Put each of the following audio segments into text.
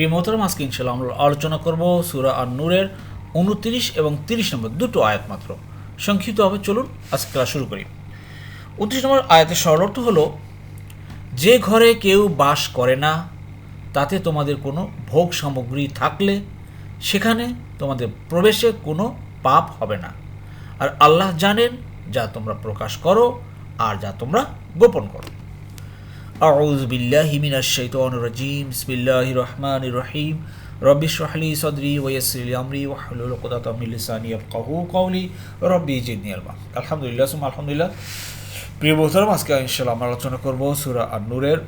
প্রিয় মোহতরম আজকে ইনশাল্লাহ আমরা আলোচনা করব সুরা আর নূরের উনত্রিশ এবং তিরিশ নম্বর দুটো আয়াত মাত্র। সংক্ষিপ্তভাবে চলুন, আজকে ক্লাস শুরু করি। উনত্রিশ নম্বর আয়াতের সরল অর্থ হলো, যে ঘরে কেউ বাস করে না, তাতে তোমাদের কোনো ভোগ সামগ্রী থাকলে সেখানে তোমাদের প্রবেশে কোনো পাপ হবে না। আর আল্লাহ জানেন যা তোমরা প্রকাশ করো আর যা তোমরা গোপন করো। أعوذ بالله من الشيطان الرجيم بسم الله الرحمن الرحيم رب اشرح لي صدري ويسر لي أمري واحلل عقدة من لساني يفقهوا قولي ربي زدني علما الحمد لله ثم الحمد لله প্রিয় বন্ধুরা আজকে ইনশাল্লাহ আমরা আলোচনা করব সূরা আর-নূরের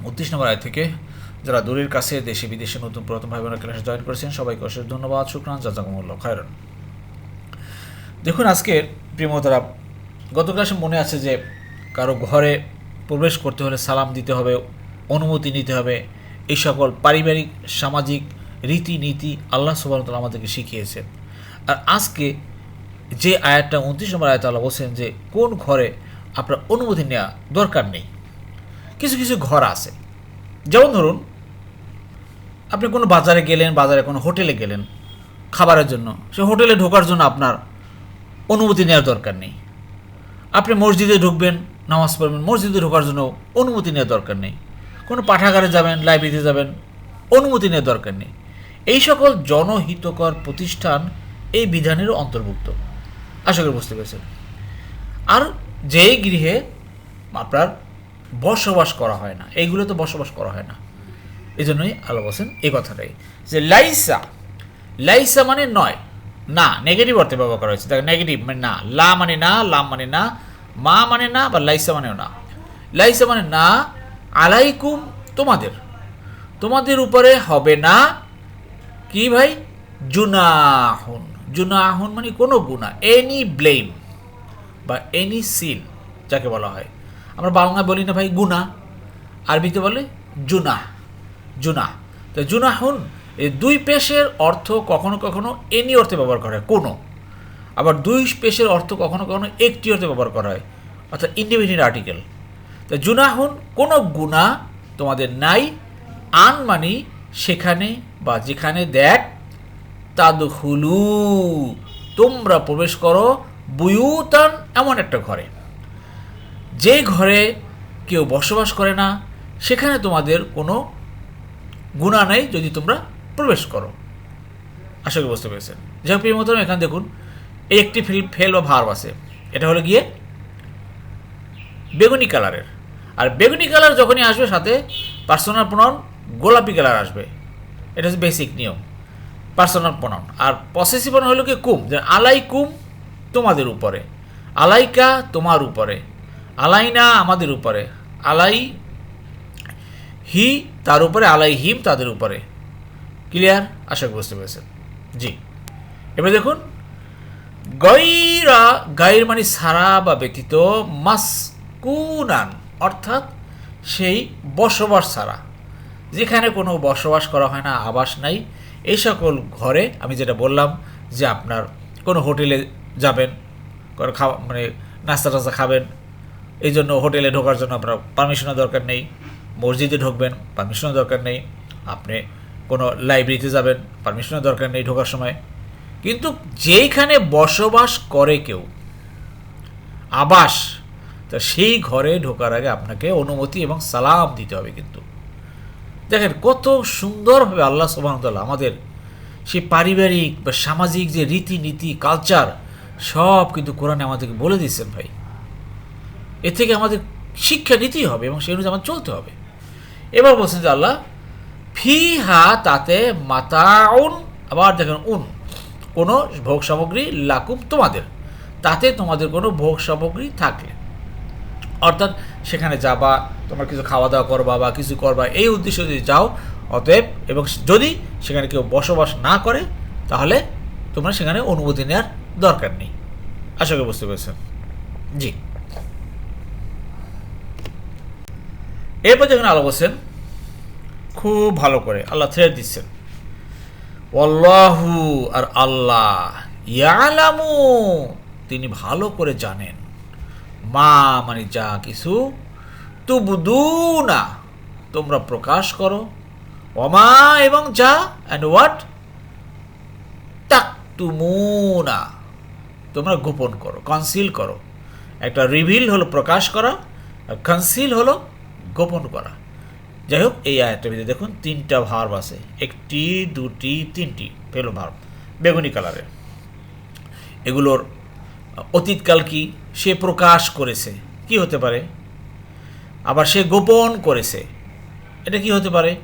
উনত্রিশ নম্বর আয় থেকে যারা দূরের কাছে দেশে বিদেশে নতুন পুরাতন ভাই বোনেরা ক্লাসে জয়েন করেছেন সবাইকে অশেষ ধন্যবাদ শুক্রান জাজাকুমুল্লাহ খায়রান দেখুন আজকে প্রিয়মতারা গত ক্লাসে মনে আছে যে কারো ঘরে প্রবেশ করতে হলে সালাম দিতে হবে, অনুমতি নিতে হবে। এই সকল পারিবারিক, সামাজিক রীতিনীতি আল্লাহ সুবাহতাল আমাদেরকে শিখিয়েছেন আর আজকে যে আয়াতটা উনত্রিশ নম্বর আয়াত আল্লাহ বলছেন যে, কোন ঘরে আপনার অনুমতি নেওয়া দরকার নেই? কিছু কিছু ঘর আছে। যেমন ধরুন, আপনি কোনো বাজারে গেলেন, বাজারে কোনো হোটেলে গেলেন, খাবারের জন্য, সে হোটেলে ঢোকার জন্য আপনার অনুমতি নেওয়ার দরকার নেই। আপনি মসজিদে ঢুকবেন নামাজ পড়বেন, মসজিদে ঢোকার জন্য অনুমতি নেওয়ার দরকার নেই। কোনো পাঠাগারে যাবেন, লাইব্রেরিতে যাবেন, অনুমতি নেওয়ার দরকার নেই। এই সকল জনহিতকর প্রতিষ্ঠান এই বিধানেরও অন্তর্ভুক্ত। আশা করি বুঝতে পেরেছেন। আর যেই গৃহে আপনার বসবাস করা হয় না, এইগুলো তো বসবাস করা হয় না। এই জন্যই আল্লাহ বলছেন এই কথাটাই, যে লাইসা লাইসা মানে নয়, না, নেগেটিভ অর্থে ব্যবহার করা হয়েছে। দেখো নেগেটিভ মানে না, লা মানে না, লাম মানে না মা মানে না বা লাইসা মানেও না। লাইসা মানে না, আলাইকুম তোমাদের। তোমাদের উপরে হবে না কি ভাই? জুনাহুন। জুনাহুন মানে কোনো গুণা এনি ব্লেম বা এনি সিন যাকে বলা হয়। আমরা বাংলা বলি না ভাই গুণা আরবিতে বলে জুনা জুনা তো জুনাহুন এই দুই পেশের অর্থ কখনো কখনো এনি অর্থে ব্যবহার করে কোনো। আবার দুই পেশের অর্থ কখনো কখনো একটি অর্থে ব্যবহার করা হয়, অর্থাৎ ইন্ডিপেন্ডেন্ট আর্টিকেল তো জুনাহুন কোনো গুণা তোমাদের নাই, আন মানি সেখানে বা যেখানে দেখ তাদ হুলু তোমরা প্রবেশ করো বুয়ুতান এমন একটা ঘরে। যে ঘরে কেউ বসবাস করে না, সেখানে তোমাদের কোনো গুণা নেই যদি তোমরা প্রবেশ করো। আশা করি বুঝতে পেরেছেন। যাই হোক, প্রিয় মতো এখানে দেখুন এই একটি ফিল, ফেল বা ভার্ব আছে। এটা হলো গিয়ে বেগুনি কালারের। আর বেগুনি কালার যখনই আসবে সাথে পার্সোনাল প্রনাউন গোলাপি কালার আসবে। এটা হচ্ছে বেসিক নিয়ম পার্সোনাল প্রনাউন আর পসেসিভ প্রনাউন হলো কি কুম, যে আলাই কুম তোমাদের উপরে, আলাইকা তোমার উপরে, আলাইনা আমাদের উপরে, আলাই হি তার উপরে, আলাই হিম তাদের উপরে। ক্লিয়ার আশা বুঝতে পেরেছেন। জি। এবার দেখুন গৈরা গাইর মানে সারা বা ব্যতীত, মাসকুনান, অর্থাৎ সেই বসবাস ছাড়া যেখানে কোনো বসবাস করা হয় না, আবাস নাই। এই সকল ঘরে আমি যেটা বললাম যে আপনার কোনো হোটেলে যাবেন খাওয়া মানে নাস্তা টাস্তা খাবেন, এই জন্য হোটেলে ঢোকার জন্য আপনার পারমিশনের দরকার নেই। মসজিদে ঢুকবেন, পারমিশনের দরকার নেই। আপনি কোনো লাইব্রেরিতে যাবেন, পারমিশনের দরকার নেই ঢোকার সময়। কিন্তু যেইখানে বসবাস করে কেউ, আবাস, তা সেই ঘরে ঢোকার আগে আপনাকে অনুমতি এবং সালাম দিতে হবে কিন্তু। দেখেন কত সুন্দরভাবে আল্লাহ সুবাহতাল্লাহ আমাদের সেই পারিবারিক বা সামাজিক যে রীতিনীতি কালচার সব কিন্তু কোরআনে আমাদেরকে বলে দিচ্ছেন ভাই। এ থেকে আমাদের শিক্ষা নিতেই হবে এবং সেই অনুযায়ী আমাদের চলতে হবে। এবার বলছেন যে আল্লাহ ফি হা তাতে মাতাউন, আবার দেখেন উন। কোনো ভোগ সামগ্রী লাকুম তোমাদের, তাতে তোমাদের কোনো ভোগ সামগ্রী থাকলে অর্থাৎ সেখানে যাবা, তোমার কিছু খাওয়া দাওয়া করবা বা কিছু করবা, এই উদ্দেশ্য যদি যাও, অতএব এবং যদি সেখানে কেউ বসবাস না করে, তাহলে তোমরা সেখানে অনুমতি নেওয়ার দরকার নেই। আশা করি বুঝতে পেরেছেন। জি। এরপর যখন আলো বলছেন খুব ভালো করে আল্লাহ থ্রেড দিচ্ছেন। অল্লাহু আর আল্লাহ ইয়ালামু, তিনি ভালো করে জানেন। মা মানে যা কিছু তুবুদু না তোমরা প্রকাশ করো। অমা এবং যা অ্যান্ড হোয়াট তুমুনা তোমরা গোপন করো কনসিল করো। একটা রিভিল হলো প্রকাশ করা, আর কনসিল হলো গোপন করা। যাই হোক এই আয়াতটার ভিতরে দেখুন, তিনটা ভার্ব আছে। একটি, দুটি, তিনটি পেল ভার্ব বেগুনি কালারের এগুলোর অতীতকাল কি? সে প্রকাশ করেছে। কি হতে পারে? আবার সে গোপন করেছে। এটা কি হতে পারে?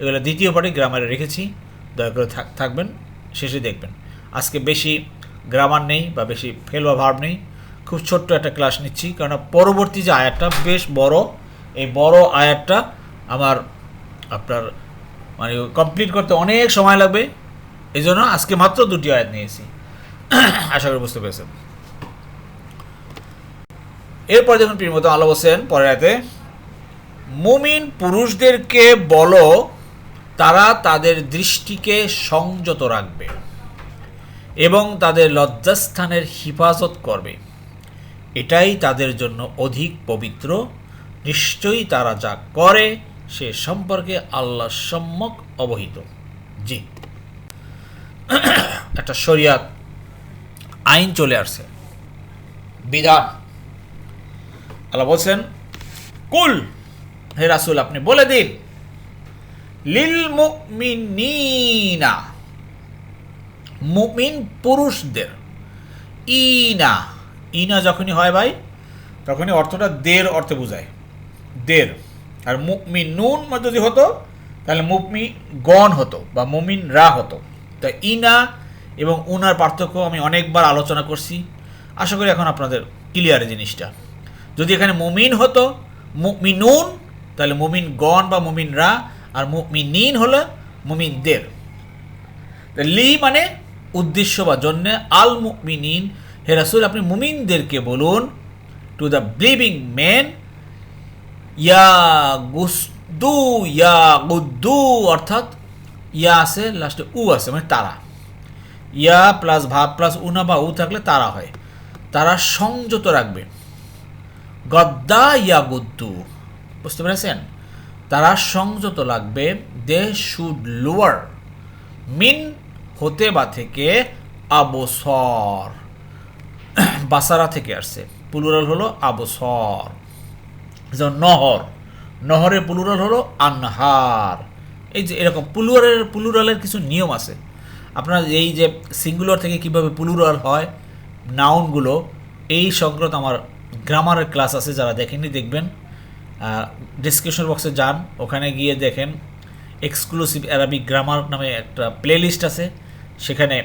এগুলো দ্বিতীয় পার্টি গ্রামারে রেখেছি। দয়া করে থাক- থাকবেন, শেষে দেখবেন। আজকে বেশি গ্রামার নেই বা বেশি ফেল বা ভার্ব নেই। খুব ছোট্ট একটা ক্লাস নিচ্ছি কারণ পরবর্তী যে আয়াতটা, বেশ বড়, এই বড় আয়াতটা আপনার মানে কমপ্লিট করতে অনেক সময় লাগবে। এই জন্য আজকে মাত্র দুটি আয়াত নিয়েছি। আশা করি বুঝতে পেরেছেন। এরপর যখন প্রিয়মতো আলো বসেন পরের রাতে মুমিন পুরুষদেরকে বলো, তারা তাদের দৃষ্টিকে সংযত রাখবে এবং তাদের লজ্জাস্থানের হিফাজত করবে। এটাই তাদের জন্য অধিক পবিত্র। নিশ্চয়ই তারা যা করে সে সম্পর্কে আল্লাহ সম্যক অবহিত। জি। একটা শরিয়াত আইন চলে আসছে। বিধান। আল্লাহ বলছেন, কুল, হে রাসুল, আপনি বলে দিন, লিল মুমিনিনা, মুমিন পুরুষদের, ইনা ইনা যখনই হয় ভাই, তখনই অর্থটা দের অর্থে বোঝায়। দের আর মুকমি নুন যদি হতো, তাহলে মুকমি গণ হতো বা মুমিন রা হতো। তা ইনা এবং উনার পার্থক্য আমি অনেকবার আলোচনা করছি। আশা করি এখন আপনাদের ক্লিয়ার জিনিসটা। যদি এখানে মুমিন হতো, মুমিনুন, তাহলে মুমিন গণ বা মুমিন রা আর মুমিনিন হলো মুমিনদের। লি মানে উদ্দেশ্য বা জন্যে আল মুমিনিন। হে রাসুল, আপনি মুমিনদেরকে বলুন। টু দ্য বিলিভিং মেন ইয়া গুসদু, ইয়া গুদ্দু, অর্থাৎ ইয়া আছে লাস্টে উ আছে মানে তারা। ইয়া প্লাস ভাব প্লাস উনা বা উ থাকলে তারা হয়। তারা সংযত রাখবে। গদ্দা ইয়া গুদ্দু। বুঝতে পেরেছেন? তারা সংযত লাগবে। দে শুড লোয়ার মিন হতে বা থেকে আবসর। বাসারা থেকে আসছে। প্লুরাল হলো আবসর। যেমন নহর নহরের প্লুরাল হলো আনহার। এই যে এরকম প্লুরালের প্লুরালের কিছু নিয়ম আছে। আপনার এই যে সিঙ্গুলার থেকে কীভাবে প্লুরাল হয় নাউনগুলো এই সংক্রান্ত আমার গ্রামারের ক্লাস আছে, যারা দেখেননি দেখবেন। ডিসক্রিপশন বক্সে যান, ওখানে গিয়ে দেখেন। এক্সক্লুসিভ অ্যারাবিক গ্রামার নামে একটা প্লেলিস্ট আছে। সেখানে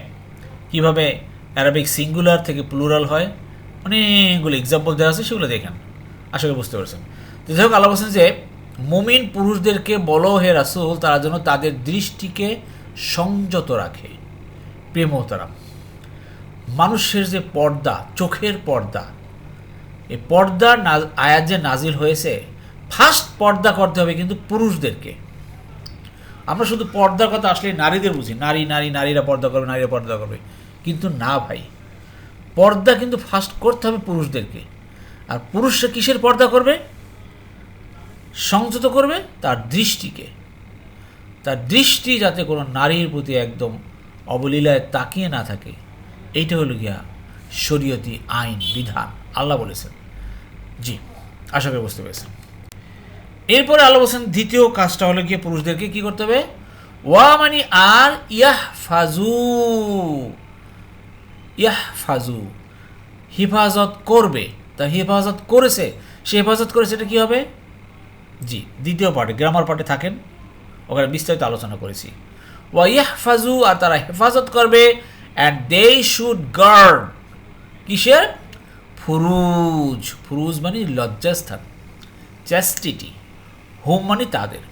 কীভাবে অ্যারাবিক সিঙ্গুলার থেকে প্লুরাল হয়, অনেকগুলো এক্সাম্পল দেওয়া আছে, সেগুলো দেখেন। আশা করি বুঝতে পারছেন। তো যাই হোক, আল্লাহ বলছেন যে, মুমিন পুরুষদেরকে বলো হে রাসুল, তারা যেন তাদের দৃষ্টিকে সংযত রাখে। প্রেমতারাম মানুষের যে পর্দা, চোখের পর্দা, এই পর্দা আয়াত যে নাজিল হয়েছে ফার্স্ট পর্দা করতে হবে কিন্তু পুরুষদেরকে। আমরা শুধু পর্দার কথা আসলে নারীদের বুঝি। নারী নারী, নারীরা পর্দা করবে, নারীরা পর্দা করবে। কিন্তু না ভাই, পর্দা কিন্তু ফার্স্ট করতে হবে পুরুষদেরকে। আর পুরুষরা কিসের পর্দা করবে? সংযত করবে তার দৃষ্টিকে। তার দৃষ্টি যাতে কোনো নারীর প্রতি একদম অবলীলায় তাকিয়ে না থাকে, এইটা হলো গিয়া শরীয়তি আইন, বিধান। আল্লাহ বলেছেন। জি, আশা করি বুঝতে পেরেছেন। এরপরে আল্লাহ বলছেন, দ্বিতীয় কাজটা হলো গিয়ে পুরুষদেরকে কি করতে হবে? ওয়া মানে আর ইয়াহ ফাজু ইয়াহ ফাজু হেফাজত করবে। তা হেফাজত করেছে, সে হেফাজত করেছে এটা কী হবে? জি, দ্বিতীয় পার্টে, গ্রামার পার্টে থাকেন, ওখানে বিস্তারিত আলোচনা করেছি। ওয়া ইয়াহ ফাজু আর তারা হেফাজত করবে অ্যান্ড দে শুড গার্ড কিসের? ফুরুজ ফুরুজ মানে লজ্জাস্থান চ্যাস্টিটি হোম মানে তাদের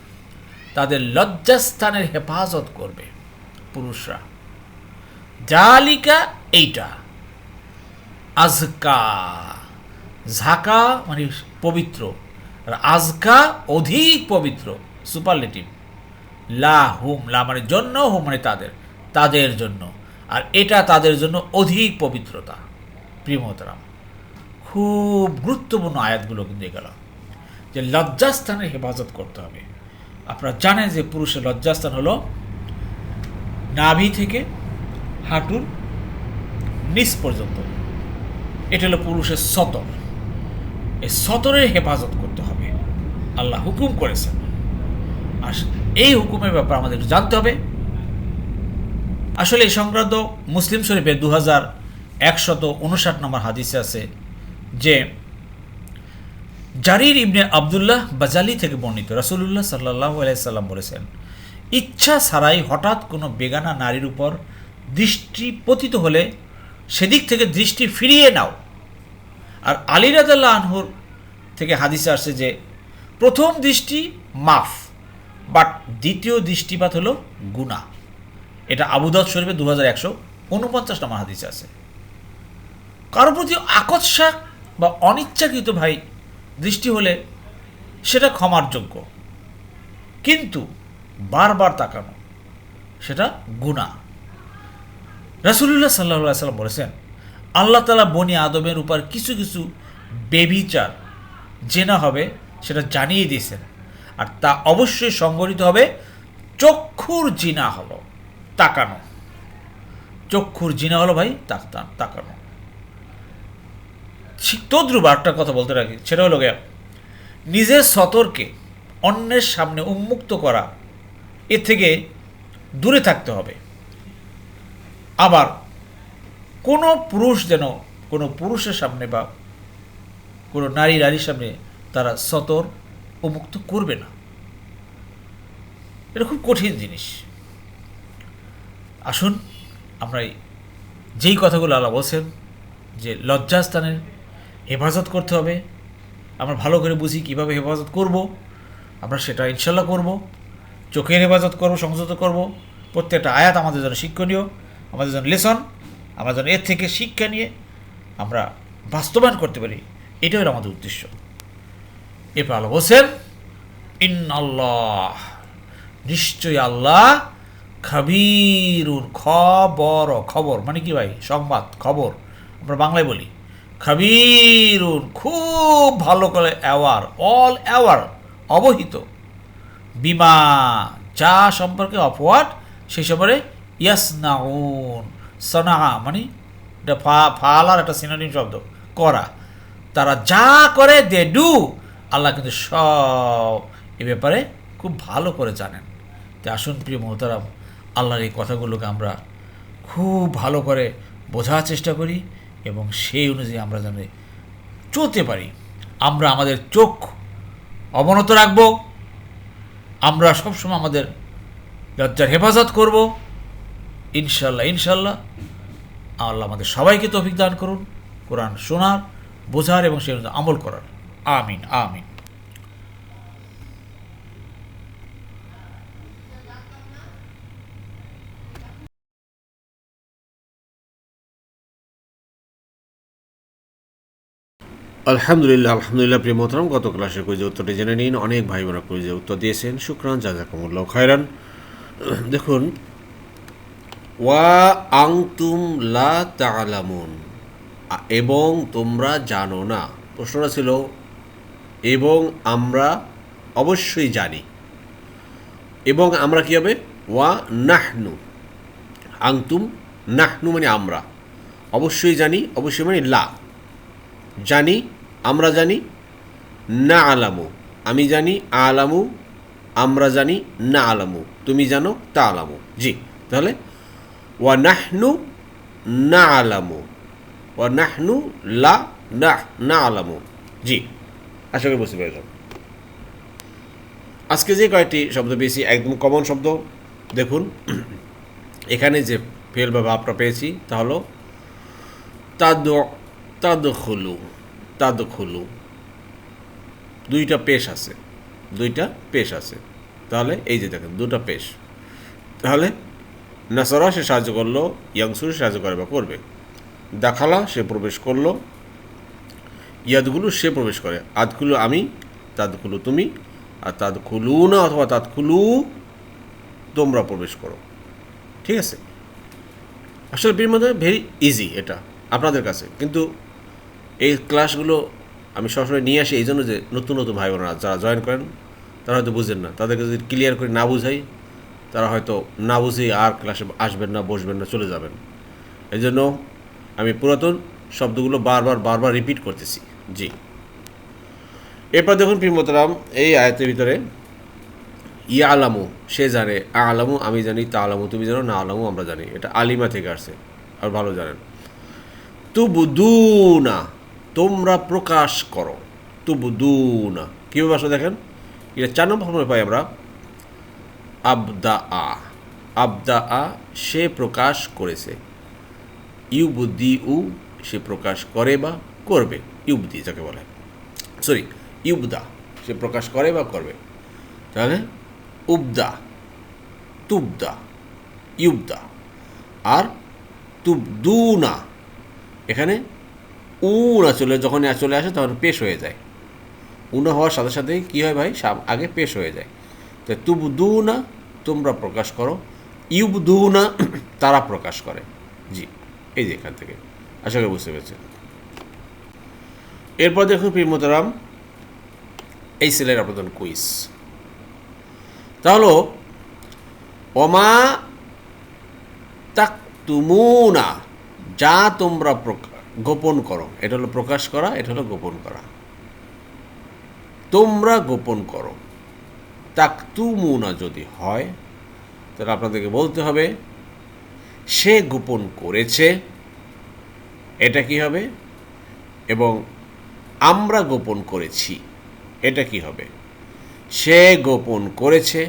তাদের লজ্জাস্থানের হেফাজত করবে পুরুষরা। জালিকা এইটা, আজকা। ঝাকা মানে পবিত্র, আর আজকা অধিক পবিত্র সুপারলেটিভ লা হুম, লা মানে জন্য, হুম মানে তাদের তাদের জন্য। আর এটা তাদের জন্য অধিক পবিত্রতা। প্রিয়মতরাম খুব গুরুত্বপূর্ণ আয়াতগুলো কিন্তু এগুলো যে লজ্জাস্থানের হেফাজত করতে হবে। আপনারা জানেন যে পুরুষের লজ্জাস্থান হলো নাভি থেকে হাঁটুর নিচ পর্যন্ত। এটা হলো পুরুষের সতর। এই সতরের হেফাজত করতে হবে। আল্লাহ হুকুম করেছেন। আর এই হুকুমের ব্যাপারে আমাদের জানতে হবে। আসলে এই সংক্রান্ত মুসলিম শরীফে দু হাজার একশত উনষাট নম্বর হাদিসে আছে যে, জারির ইবনে আবদুল্লাহ বাজালি থেকে বর্ণিত রাসুলুল্লাহ সাল্লাহ আলাইসাল্লাম বলেছেন, ইচ্ছা ছাড়াই হঠাৎ কোনো বেগানা নারীর উপর দৃষ্টি পতিত হলে সেদিক থেকে দৃষ্টি ফিরিয়ে নাও। আর আলী রাজাল্লাহ আনহুর থেকে হাদিসে আসছে যে, প্রথম দৃষ্টি মাফ, বাট দ্বিতীয় দৃষ্টিপাত হলো গুণা এটা আবুদাউদ শরীফে দু হাজার একশো উনপঞ্চাশ নম্বর হাদিসে আছে। কারোর প্রতি আকস্মাক বা অনিচ্ছাকৃত ভাই দৃষ্টি হলে সেটা ক্ষমার যোগ্য। কিন্তু বারবার তাকানো, সেটা গুণা রাসুলুল্লাহ সাল্লাহ সাল্লাম বলেছেন আল্লাহ তালা বনি আদমের উপর কিছু কিছু বেবিচার জেনা হবে, সেটা জানিয়ে দিয়েছেন। আর তা অবশ্যই সংগঠিত হবে চক্ষুর জিনা হলো, তাকানো। চক্ষুর জিনা হলো ভাই তাক- তাকানো। ঠিক তদ্রুপ আরেকটা কথা বলতে রাখি, সেটা হলো গিয়া, নিজের সতর্কে অন্যের সামনে উন্মুক্ত করা এর থেকে দূরে থাকতে হবে। আবার কোনো পুরুষ যেন, কোনো পুরুষের সামনে বা কোনো নারী, নারীর সামনে তারা সতর উন্মুক্ত করবে না। এটা খুব কঠিন জিনিস। আসুন, আমরা যেই কথাগুলো আল্লাহ বলছেন, যে লজ্জাস্থানের হেফাজত করতে হবে, আমরা ভালো করে বুঝি কীভাবে হেফাজত করব, আমরা সেটা ইনশাল্লাহ করব, চোখের হেফাজত করব, সংযত করব, প্রত্যেকটা আয়াত আমাদের জন্য শিক্ষণীয়, আমাদের জন্য লেসন। আমরা যেন এর থেকে শিক্ষা নিয়ে আমরা বাস্তবায়ন করতে পারি, এটাই হলো আমাদের উদ্দেশ্য। এরপর আল্লাহ বলছেন ইন আল্লাহ নিশ্চয়ই আল্লাহ খাবিরুন খবর খবর মানে কি ভাই? সংবাদ, খবর। আমরা বাংলায় বলি, খাবিরুন খুব ভালো করে অ্যাওয়ার অল অ্যাওয়ার অবহিত। বিমা, যা সম্পর্কে অপওয়ার্ড সেই সম্পর্কে ইয়াসনাউন সনা মানে এটা ফা, ফালার একটা সিনোনিম শব্দ, করা। তারা যা করে দে ডু আল্লাহ কিন্তু সব এ ব্যাপারে খুব ভালো করে জানেন। তাই আসুন, প্রিয় মোহতারাম, আল্লাহর এই কথাগুলোকে আমরা খুব ভালো করে বোঝার চেষ্টা করি এবং সেই অনুযায়ী আমরা যেন চলতে পারি। আমরা আমাদের চোখ অবনত রাখব। আমরা সবসময় আমাদের লজ্জার হেফাজত করব। ইনশাল্লাহ ইনশাল্লাহ। আল্লাহ আমাদের সবাইকে তৌফিক দান করুন, কোরআন শোনার, বোঝার এবং অনুযায়ী আমল করার। আমিন আমিন। আলহামদুলিল্লাহ আলহামদুলিল্লাহ, প্রিয় মোহতরম, গত ক্লাসের কুইজে উত্তরটি জেনে নিন। অনেক ভাই বোনা কুইজে উত্তর দিয়েছেন। শুক্রান, জাজাকুমুল্লাহ খায়রান। দেখুন ওয়া আংতুম লা তালামুন এবং তোমরা জানো না। প্রশ্নটা ছিল, এবং আমরা অবশ্যই জানি। এবং আমরা কী হবে? ওয়া নাহনু। আংতুম, নাহনু মানে আমরা। অবশ্যই জানি, অবশ্যই মানে লা। জানি, আমরা জানি না আলামু আমি জানি, আলামু, আমরা জানি না আলামু তুমি জানো তা আলামু জি, তাহলে ওয়া নাহনু না আলামু ওয়া লা না না আলামু জি, আশা করি বুঝতে পেরেছ আজকে যে কয়েকটি শব্দ পেয়েছি, একদম কমন শব্দ, দেখুন। এখানে যে ফেল বা ভাবটা পেয়েছি, তা হলো, তাদ, তাদখুলু তাদখুলু। দুইটা পেশ আছে, দুইটা পেশ আছে। তাহলে এই যে দেখেন, দুটা পেশ। তাহলে নাসারা সে সাহায্য করল, ইয়াংসুর সাহায্য করে বা করবে। দেখালা সে প্রবেশ করল, ইয়াদগুলো সে প্রবেশ করে। আদগুলো আমি তাদগুলো তুমি, আর তাদ খুলু না অথবা তাদ খুলু তোমরা প্রবেশ করো। ঠিক আছে? আসলে বীর মধ্যে ভেরি ইজি এটা আপনাদের কাছে। কিন্তু এই ক্লাসগুলো আমি সবসময় নিয়ে আসি এই জন্য যে নতুন নতুন ভাই বোনেরা যারা জয়েন করেন, তারা হয়তো বুঝেন না। তাদেরকে যদি ক্লিয়ার করে না বুঝাই তারা হয়তো না বুঝেই আর ক্লাসে আসবেন না, বসবেন না, চলে যাবেন। এই জন্য আমি পুরাতন শব্দগুলো বারবার বারবার রিপিট করতেছি। জি। এরপর দেখুন প্রিমতরাম এই আয়াতের ভিতরে ইয়া আলামু সে জানে আ আলামু, আমি জানি তা আলামু তুমি জানো, না আলামু, আমরা জানি। এটা আলিমা থেকে আসছে, আর ভালো জানেন। তুবুদুনা, তোমরা প্রকাশ করো। তুবুদুনা। কীভাবে আসলে দেখেন? এটা চার নম্বর পাই আমরা। আবদা আ আবদা আ সে প্রকাশ করেছে। ইউবুদ্দি উ সে প্রকাশ করে বা করবে। ইউবদি যাকে বলে। সরি ইউবদা সে প্রকাশ করে বা করবে। তাহলে উবদা, তুবদা, ইউবদা। আর তুবদুনা, এখানে উনা চলে যখন চলে আসে, তখন পেশ হয়ে যায়। উনা হওয়ার সাথে সাথেই কী হয় ভাই? আগে পেশ হয়ে যায়। তো তুবদুনা, তোমরা প্রকাশ করো। ইউবদুনা, তারা প্রকাশ করে। জি, এই যে এখান থেকে। আশা করি বুঝতে পেরেছেন। এরপর দেখুন প্রিমতরাম এই সেলের আপনাদের কুইজ। তাহলে অমা তাক তুমুনা যা তোমরা গোপন করো। এটা হলো প্রকাশ করা, এটা হলো গোপন করা। তোমরা গোপন করো। তাক তুমুনা যদি হয়, তাহলে আপনাদেরকে বলতে হবে, সে গোপন করেছে, এটা কি হবে? এবং আমরা গোপন করেছি, এটা কি হবে? সে গোপন করেছে,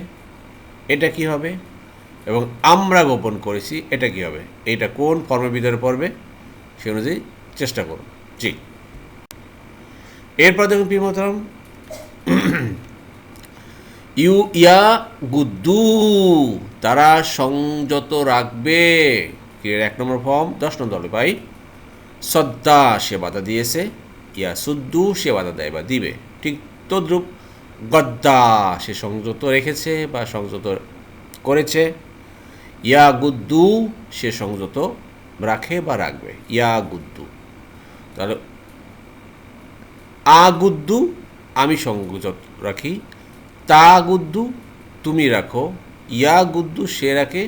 এটা কি হবে? এবং আমরা গোপন করেছি, এটা কি হবে? এটা কোন ফর্মের ভিতরে পড়বে? সে অনুযায়ী চেষ্টা করুন। জি। এরপর দেখুন প্রিমতরম ইউ ইয়া গুদ্দু, তারা সংযত রাখবে। এক নম্বর ফর্ম? দশ নম্বর দলে পাই শ্রদ্ধা সে বাধা দিয়েছে, ইয়া সুদ্দু সে বাধা দেয় বা দিবে। ঠিক তদ্রূপ গদ্দা সে সংযত রেখেছে বা সংযত করেছে। ইয়া গুদ্দু সে সংযত রাখে বা রাখবে। ইয়া গুদ্দু। তাহলে আ গুদ্দু, আমি সংযত রাখি তা গুদ্দু তুমি রাখো, ইয়া গুদ্দু সে রাখে,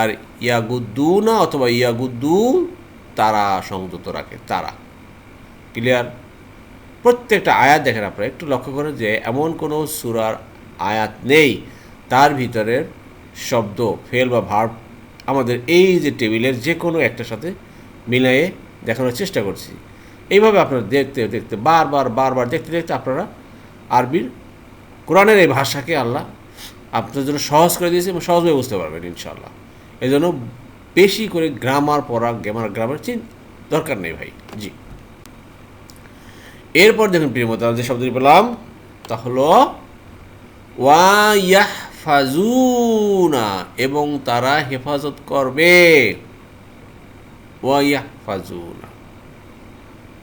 আর ইয়া গুদ্দু না অথবা ইয়া গুদ্দু তারা সংযত রাখে, তারা। ক্লিয়ার প্রত্যেকটা আয়াত দেখেন আপনারা, একটু লক্ষ্য করেন যে এমন কোনো সুরার আয়াত নেই, তার ভিতরের শব্দ, ফেল বা ভার্ব আমাদের এই যে টেবিলের যে কোনো একটার সাথে মিলিয়ে দেখানোর চেষ্টা করছি। এইভাবে আপনারা দেখতে দেখতে, বারবার বারবার দেখতে দেখতে আপনারা আরবির কোরআনের এই ভাষাকে আল্লাহ আপনার জন্য সহজ করে দিয়েছে এবং সহজভাবে বুঝতে পারবেন ইনশাল্লাহ এই জন্য বেশি করে গ্রামার পড়া গ্রামার গ্রামার চিন দরকার নেই ভাই, জি। এরপর দেখুন প্রিয়মতা যে শব্দটি পেলাম, তা হলো ওয়াইয়াহফাজুনা এবং তারা হেফাজত করবে। ওয়াইয়াহফাজুনা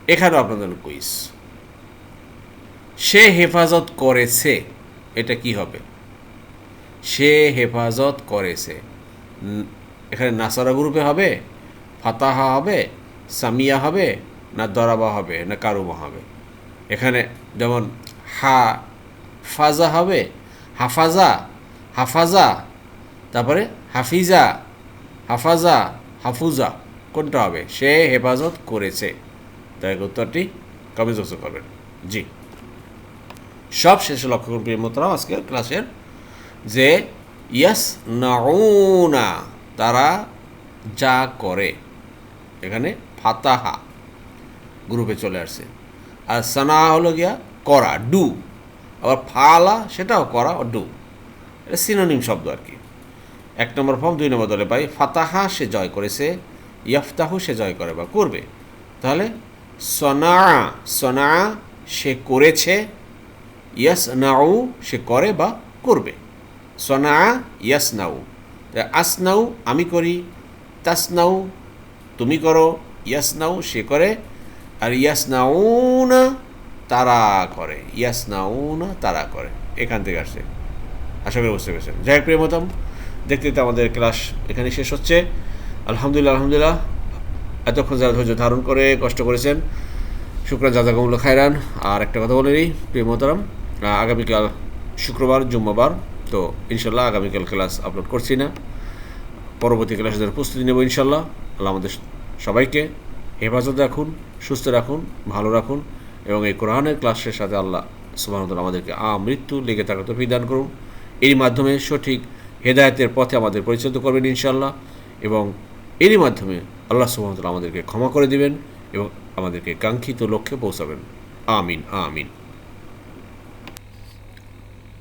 এখানেও আপনাদের কুইজ সে হেফাজত করেছে, এটা কি হবে? সে হেফাজত করেছে। এখানে নাসারা গ্রুপে হবে, ফাতাহা হবে, সামিয়া হবে, না দরাবা হবে, না কারুমা হবে। এখানে যেমন হা, ফাজা হবে, হাফাজা হাফাজা, তারপরে হাফিজা, হাফাজা, হাফুজা, কোনটা হবে? সে হেফাজত করেছে। তাই উত্তরটি কমেন্ট করবেন জি। সব শেষে লক্ষ্য করুন প্রিয় মোহতারাম, আজকের ক্লাসের যে ইয়াস নাউনা, তারা যা করে, এখানে ফাতাহা গ্রুপে চলে আসছে। আর সানা হলো গিয়া করা, ডু। আবার ফালা, সেটাও করা ও ডু। এটা সিনোনিম শব্দ আর কি। এক নম্বর ফর্ম, দুই নম্বর দলে পাই, ফাতাহা সে জয় করেছে, ইয়াফতাহু সে জয় করে বা করবে। তাহলে সনা সনা সে করেছে ইয়াস নাউ সে করে বা করবে। সনা ইয়াস নাউ আসনাউ আমি করি তাস তাসনাউ তুমি করো ইয়াস নাউ সে করে, আর ইয়াস নাউনা তারা করে ইয়াস নাউনা তারা করে। এখান থেকে আসছে। আশা করি বুঝতে পেরেছেন। যাই হোক প্রিয়মতম দেখতে দেখতে আমাদের ক্লাস এখানে শেষ হচ্ছে। আলহামদুলিল্লাহ আলহামদুলিল্লাহ। এতক্ষণ যারা ধৈর্য ধারণ করে কষ্ট করেছেন, শুক্রান জাজাকুমুল্লা খায়রান। আর একটা কথা বলে নিই, প্রিয় মোহতারাম আগামীকাল শুক্রবার, জুম্মাবার, তো ইনশাল্লাহ আগামীকাল ক্লাস আপলোড করছি না। পরবর্তী ক্লাসের প্রস্তুতি নেব ইনশাল্লাহ আল্লাহ আমাদের সবাইকে হেফাজত রাখুন, সুস্থ রাখুন, ভালো রাখুন এবং এই কোরআনের ক্লাসের সাথে আল্লাহ সুবাহতাল আমাদেরকে আ মৃত্যু লেগে থাকার তো বিধান করুন। এরই মাধ্যমে সঠিক হেদায়তের পথে আমাদের পরিচালিত করবেন ইনশাল্লাহ এবং এরই মাধ্যমে আল্লাহ সুবাহতাল আমাদেরকে ক্ষমা করে দিবেন এবং আমাদেরকে কাঙ্ক্ষিত লক্ষ্যে পৌঁছাবেন। আমিন আমিন।